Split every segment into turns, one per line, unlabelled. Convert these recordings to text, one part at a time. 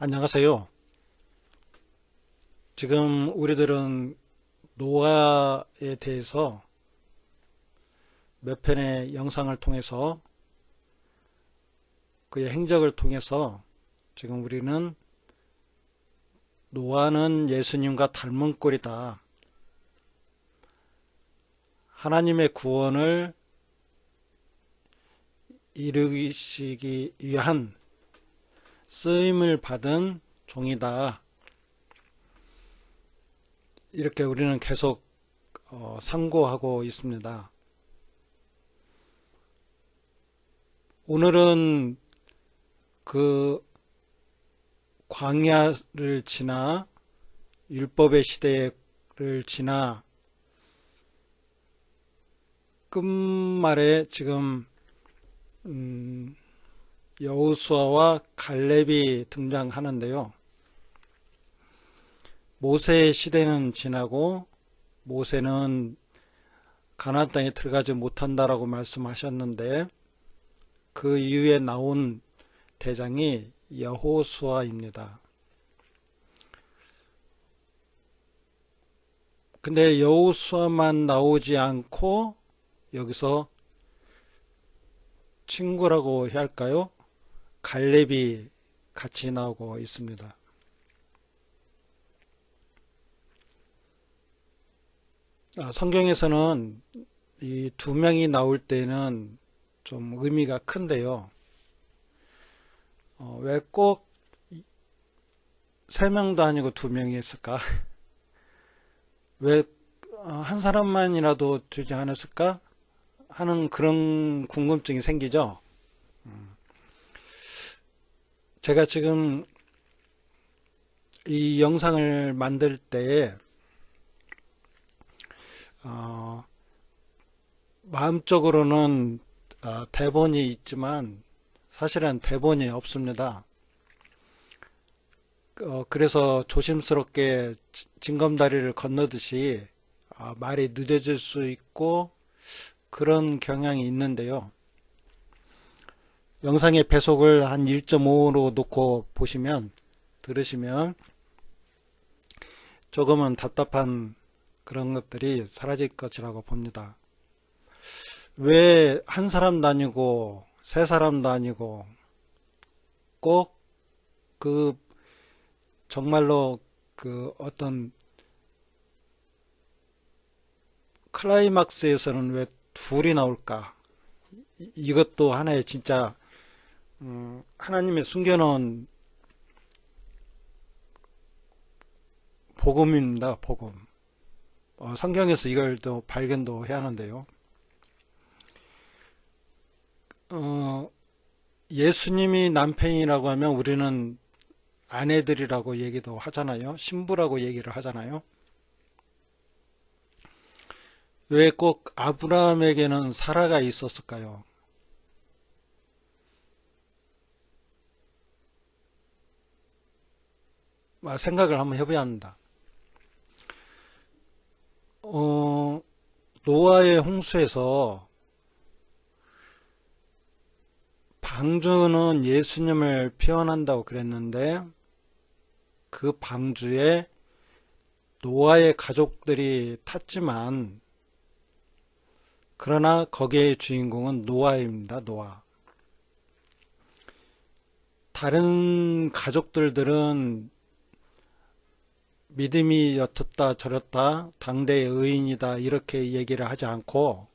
안녕하세요. 지금 우리들은 노아에 대해서 몇 편의 영상을 통해서 그의 행적을 통해서 지금 우리는 노아는 예수님과 닮은 꼴이다. 하나님의 구원을 이루시기 위한 쓰임을 받은 종이다. 이렇게 우리는 계속 어, 상고하고 있습니다. 오늘은 그 광야를 지나 율법의 시대를 지나 끝말에 지금 음, 여우수아와 갈렙이 등장하는데요. 모세의 시대는 지나고 모세는 가나안 땅에 들어가지 못한다라고 말씀하셨는데 그 이후에 나온 대장이 여호수아입니다. 근데 여호수아만 나오지 않고 여기서 친구라고 할까요? 갈렙이 같이 나오고 있습니다. 아, 성경에서는 이 두 명이 나올 때는 좀 의미가 큰데요. 어, 왜꼭 세 명도 아니고 두 명이 있을까? 왜 한 사람만이라도 되지 않았을까? 하는 그런 궁금증이 생기죠. 음. 제가 지금 이 영상을 만들 때 어, 마음적으로는 어, 대본이 있지만 사실은 대본이 없습니다. 어, 그래서 조심스럽게 징검다리를 건너듯이 어, 말이 늦어질 수 있고 그런 경향이 있는데요. 영상의 배속을 한 1.5로 놓고 보시면 들으시면 조금은 답답한 그런 것들이 사라질 것이라고 봅니다. 왜 한 사람도 아니고 세 사람도 아니고 꼭 그 정말로 그 어떤 클라이막스에서는 왜 둘이 나올까? 이것도 하나의 진짜 음, 하나님의 숨겨놓은 복음입니다. 복음. 어, 성경에서 이걸 또 발견도 해야 하는데요. 어, 예수님이 남편이라고 하면 우리는 아내들이라고 얘기도 하잖아요. 신부라고 얘기를 하잖아요. 왜 꼭 아브라함에게는 사라가 있었을까요? 아, 생각을 한번 해봐야 합니다. 어, 노아의 홍수에서 방주는 예수님을 표현한다고 그랬는데 그 방주에 노아의 가족들이 탔지만 그러나 거기에 주인공은 노아입니다. 노아. 다른 가족들들은 믿음이 옅었다 저렸다 당대의 의인이다 이렇게 얘기를 하지 않고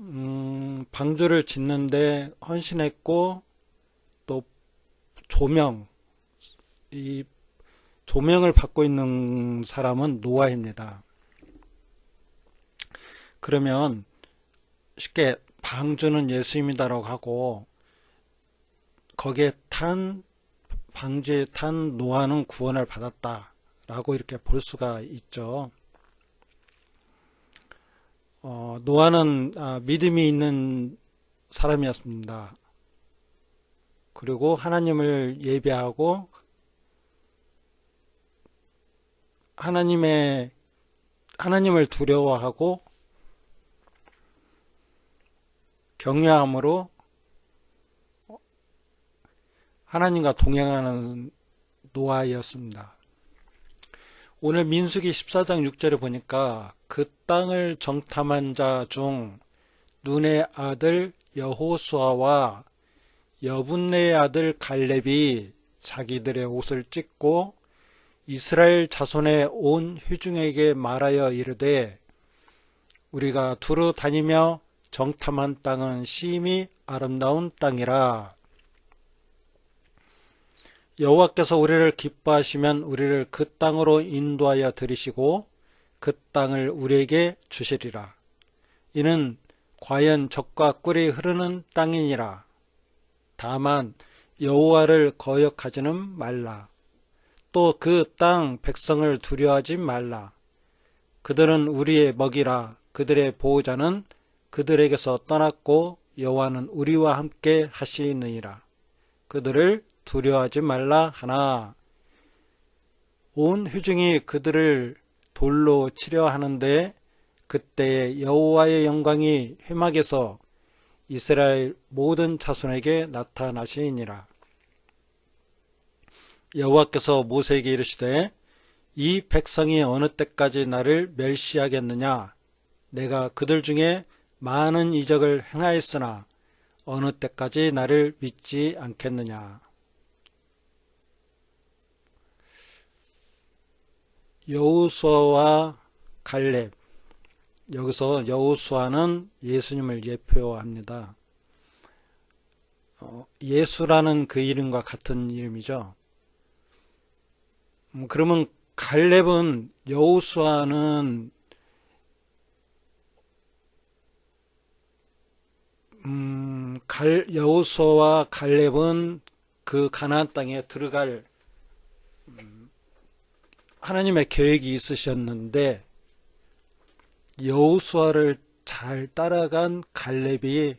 음, 방주를 짓는데 헌신했고 또 조명 이 조명을 받고 있는 사람은 노아입니다. 그러면 쉽게 방주는 예수님이다라고 하고 거기에 탄 방주에 탄 노아는 구원을 받았다 라고 이렇게 볼 수가 있죠. 어, 노아는 아, 믿음이 있는 사람이었습니다. 그리고 하나님을 예배하고 하나님의 하나님을 두려워하고 경외함으로 하나님과 동행하는 노아였습니다. 오늘 민수기 14장 6절에 보니까 그 땅을 정탐한 자 중 눈의 아들 여호수아와 여분네의 아들 갈렙이 자기들의 옷을 찢고 이스라엘 자손의 온 회중에게 말하여 이르되 우리가 두루 다니며 정탐한 땅은 심히 아름다운 땅이라 여호와께서 우리를 기뻐하시면 우리를 그 땅으로 인도하여 들이시고 그 땅을 우리에게 주시리라. 이는 과연 적과 꿀이 흐르는 땅이니라. 다만 여호와를 거역하지는 말라. 또 그 땅 백성을 두려워하지 말라. 그들은 우리의 먹이라. 그들의 보호자는 그들에게서 떠났고 여호와는 우리와 함께 하시느니라. 그들을 두려워하지 말라 하나. 온 회중이 그들을 돌로 치려 하는데 그때 여호와의 영광이 회막에서 이스라엘 모든 자손에게 나타나시니라. 여호와께서 모세에게 이르시되 이 백성이 어느 때까지 나를 멸시하겠느냐? 내가 그들 중에 많은 이적을 행하였으나 어느 때까지 나를 믿지 않겠느냐 여우수아와 갈렙 여기서 여우수아는 예수님을 예표합니다. 어, 예수라는 그 이름과 같은 이름이죠. 음, 그러면 갈렙은 여우수아는 음, 갈, 여우수아와 갈렙은 그 가나안 땅에 들어갈 하나님의 계획이 있으셨는데 여우수아를 잘 따라간 갈렙이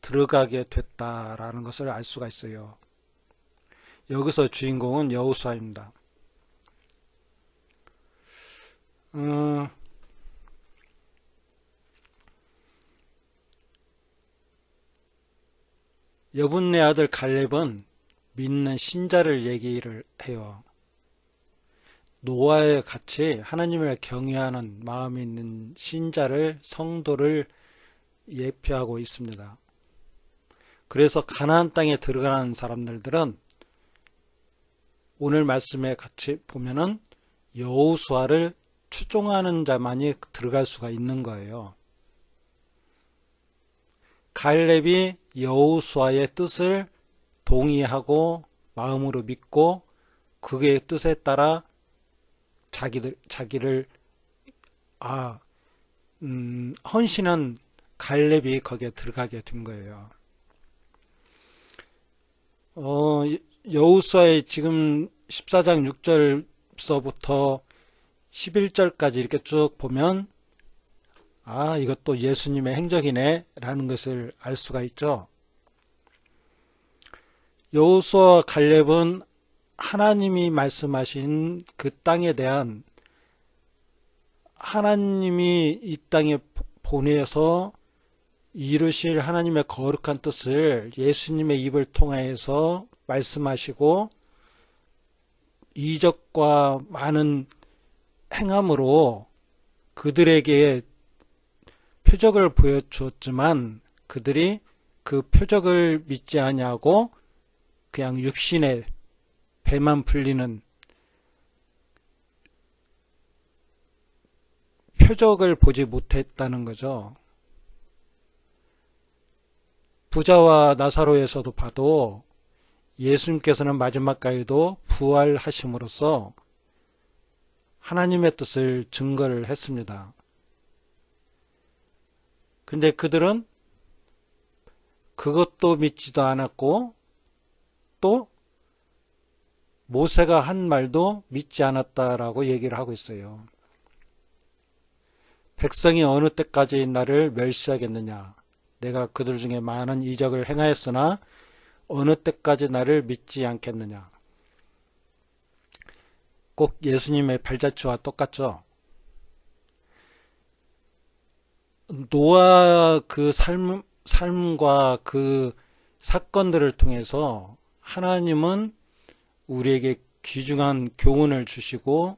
들어가게 됐다라는 것을 알 수가 있어요. 여기서 주인공은 여우수아입니다. 어, 여분네 아들 갈렙은 믿는 신자를 얘기를 해요. 노아에 같이 하나님을 경외하는 마음이 있는 신자를 성도를 예표하고 있습니다. 그래서 가나안 땅에 들어가는 사람들은 오늘 말씀에 같이 보면은 여호수아를 추종하는 자만이 들어갈 수가 있는 거예요. 갈렙이 여호수아의 뜻을 동의하고 마음으로 믿고 그의 뜻에 따라 자기들 자기를 아 음, 헌신한 갈렙이 거기에 들어가게 된 거예요. 어, 여우수아의 지금 14장 6절서부터 11절까지 이렇게 쭉 보면 아 이것도 예수님의 행적이네 라는 것을 알 수가 있죠. 여우수아 갈렙은 하나님이 말씀하신 그 땅에 대한 하나님이 이 땅에 보내서 이루실 하나님의 거룩한 뜻을 예수님의 입을 통하여서 말씀하시고 이적과 많은 행함으로 그들에게 표적을 보여주었지만 그들이 그 표적을 믿지 아니하고 그냥 육신의 배만 풀리는 표적을 보지 못했다는 거죠. 부자와 나사로에서도 봐도 예수님께서는 마지막까지도 부활하심으로써 하나님의 뜻을 증거를 했습니다. 근데 그들은 그것도 믿지도 않았고 또 모세가 한 말도 믿지 않았다라고 얘기를 하고 있어요. 백성이 어느 때까지 나를 멸시하겠느냐? 내가 그들 중에 많은 이적을 행하였으나 어느 때까지 나를 믿지 않겠느냐? 꼭 예수님의 발자취와 똑같죠? 노아 그 삶, 삶과 그 사건들을 통해서 하나님은 우리에게 귀중한 교훈을 주시고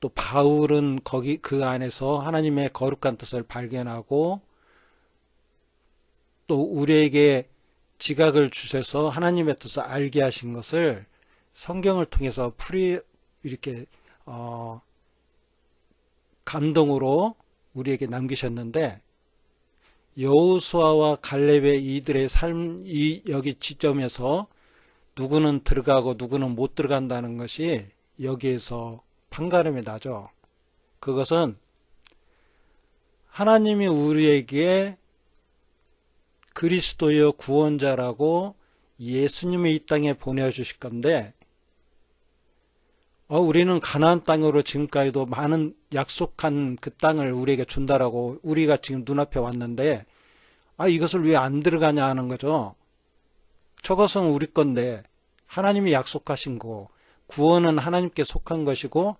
또 바울은 거기 그 안에서 하나님의 거룩한 뜻을 발견하고 또 우리에게 지각을 주셔서 하나님의 뜻을 알게 하신 것을 성경을 통해서 풀이 이렇게 어, 감동으로 우리에게 남기셨는데 여호수아와 갈렙의 이들의 삶이 여기 지점에서 누구는 들어가고 누구는 못 들어간다는 것이 여기에서 판가름이 나죠. 그것은 하나님이 우리에게 그리스도여 구원자라고 예수님을 이 땅에 보내주실 건데 어, 우리는 가나안 땅으로 지금까지도 많은 약속한 그 땅을 우리에게 준다라고 우리가 지금 눈앞에 왔는데 아 이것을 왜 안 들어가냐 하는 거죠. 저것은 우리 건데 하나님이 약속하신 거 구원은 하나님께 속한 것이고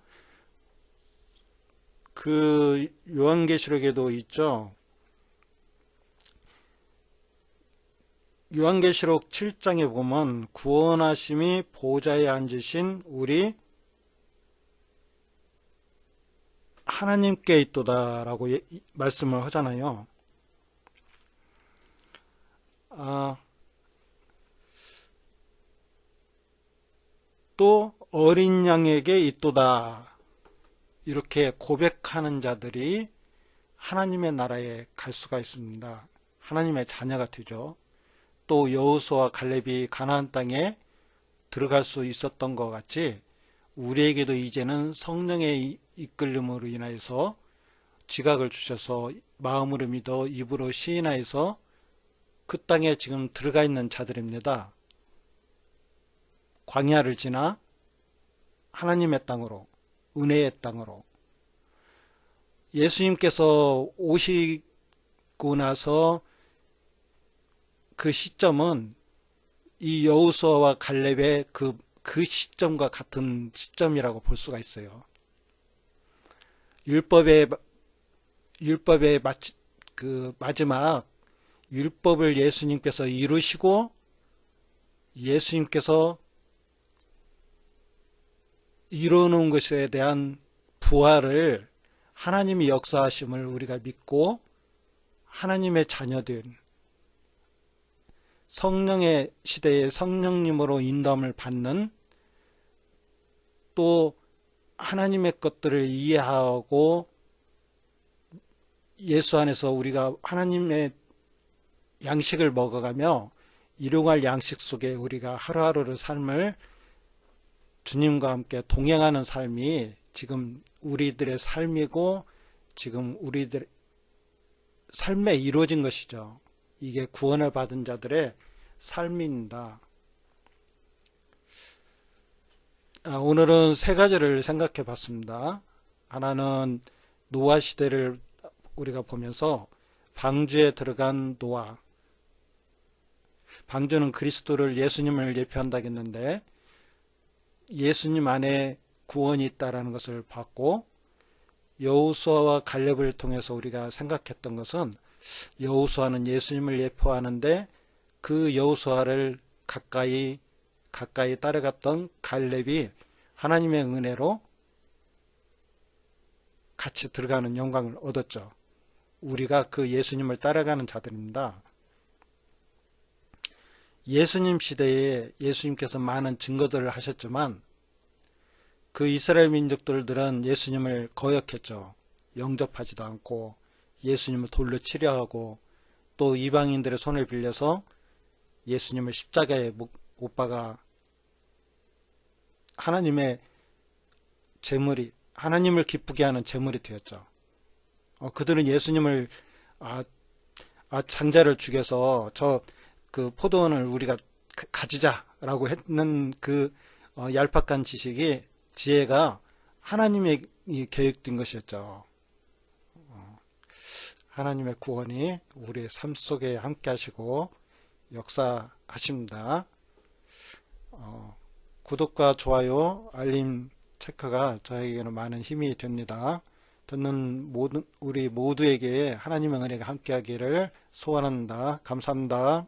그 요한계시록에도 있죠. 요한계시록 7장에 보면 구원하심이 보좌에 앉으신 우리 하나님께 있도다라고 예, 말씀을 하잖아요. 아, 또 어린 양에게 있도다. 이렇게 고백하는 자들이 하나님의 나라에 갈 수가 있습니다. 하나님의 자녀가 되죠. 또 여호수와 갈렙이 가나안 땅에 들어갈 수 있었던 것 같이 우리에게도 이제는 성령의 이끌림으로 인하여서 지각을 주셔서 마음으로 믿어 입으로 시인하여서 그 땅에 지금 들어가 있는 자들입니다. 광야를 지나 하나님의 땅으로 은혜의 땅으로 예수님께서 오시고 나서 그 시점은 이 여우수아와 갈렙의 그, 그 시점과 같은 시점이라고 볼 수가 있어요. 율법의, 율법의 마, 그 마지막 율법을 예수님께서 이루시고 예수님께서 이루는 것에 대한 부활을 하나님이 역사하심을 우리가 믿고 하나님의 자녀들 성령의 시대에 성령님으로 인도함을 받는 또 하나님의 것들을 이해하고 예수 안에서 우리가 하나님의 양식을 먹어가며 일용할 양식 속에 우리가 하루하루를 삶을 주님과 함께 동행하는 삶이 지금 우리들의 삶이고 지금 우리들 삶에 이루어진 것이죠. 이게 구원을 받은 자들의 삶입니다. 아, 오늘은 세 가지를 생각해 봤습니다. 하나는 노아 시대를 우리가 보면서 방주에 들어간 노아. 방주는 그리스도를 예수님을 예표한다겠는데 예수님 안에 구원이 있다라는 것을 봤고 여우수아와 갈렙을 통해서 우리가 생각했던 것은 여우수아는 예수님을 예표하는데 그 여우수아를 가까이 가까이 따라갔던 갈렙이 하나님의 은혜로 같이 들어가는 영광을 얻었죠. 우리가 그 예수님을 따라가는 자들입니다. 예수님 시대에 예수님께서 많은 증거들을 하셨지만 그 이스라엘 민족들은 예수님을 거역했죠. 영접하지도 않고 예수님을 돌로 치려 하고 또 이방인들의 손을 빌려서 예수님을 십자가에 못 박아 하나님의 재물이 하나님을 기쁘게 하는 재물이 되었죠. 어, 그들은 예수님을 아, 아 장자를 죽여서 저 그 포도원을 우리가 가지자라고 했는 그 어, 얄팍한 지식이 지혜가 하나님의 계획된 것이었죠. 어, 하나님의 구원이 우리의 삶 속에 함께 하시고 역사하십니다. 어, 구독과 좋아요, 알림 체크가 저에게는 많은 힘이 됩니다. 듣는 모든 우리 모두에게 하나님의 은혜가 함께하기를 소원합니다. 감사합니다.